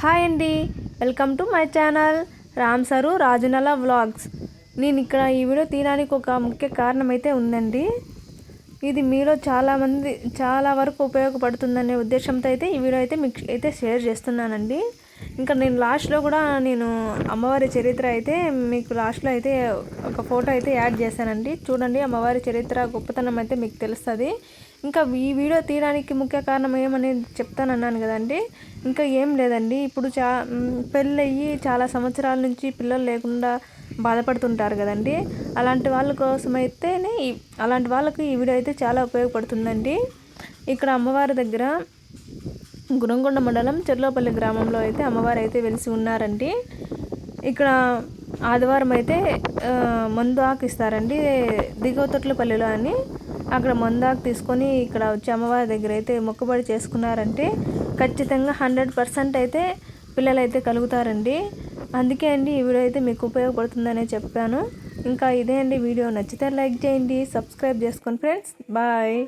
Hi అండి. Welcome to my channel Ram sir రాజునల vlogs. నేను ఇక్కడ ఈ వీడియో తీయడానికి ఒక ముఖ్య కారణం అయితే ఉందండి. ఇది మీలో చాలామంది చాలా వరకు ఉపయోగపడుతుందనే ఉద్దేశంతో అయితే ఈ వీడియో అయితే మీకు అయితే షేర్ చేస్తున్నానండి. ఇంకా నేను లాస్ట్లో కూడా నేను అమ్మవారి చరిత్ర అయితే మీకు లాస్ట్లో అయితే ఒక ఫోటో అయితే యాడ్ చేశానండి. చూడండి అమ్మవారి చరిత్ర గొప్పతనం అయితే మీకు తెలుస్తుంది. ఇంకా ఈ వీడియో తీయడానికి ముఖ్య కారణం ఏమనేది చెప్తానన్నాను కదండి. ఇంకా ఏం లేదండి. ఇప్పుడు చా పెళ్ళయ్యి చాలా సంవత్సరాల నుంచి పిల్లలు లేకుండా బాధపడుతుంటారు కదండి. అలాంటి వాళ్ళ కోసం అయితే అలాంటి వాళ్ళకి ఈ వీడియో అయితే చాలా ఉపయోగపడుతుందండి. ఇక్కడ అమ్మవారి దగ్గర గురంగొండ మండలం చెర్లోపల్లి గ్రామంలో అయితే అమ్మవారు అయితే వెలిసి ఉన్నారండి. ఇక్కడ ఆదివారం అయితే మందు ఆకు ఇస్తారండి దిగవతొట్లపల్లిలో అని. అక్కడ మందాకు తీసుకొని ఇక్కడ వచ్చి అమ్మవారి దగ్గర అయితే మొక్కుబడి చేసుకున్నారంటే ఖచ్చితంగా హండ్రెడ్ పర్సెంట్ అయితే పిల్లలు అయితే కలుగుతారండి. అందుకే అండి ఈ వీడియో అయితే మీకు ఉపయోగపడుతుందనే చెప్పాను. ఇంకా ఇదే అండి వీడియో. నచ్చితే లైక్ చేయండి సబ్స్క్రైబ్ చేసుకోండి ఫ్రెండ్స్. బాయ్.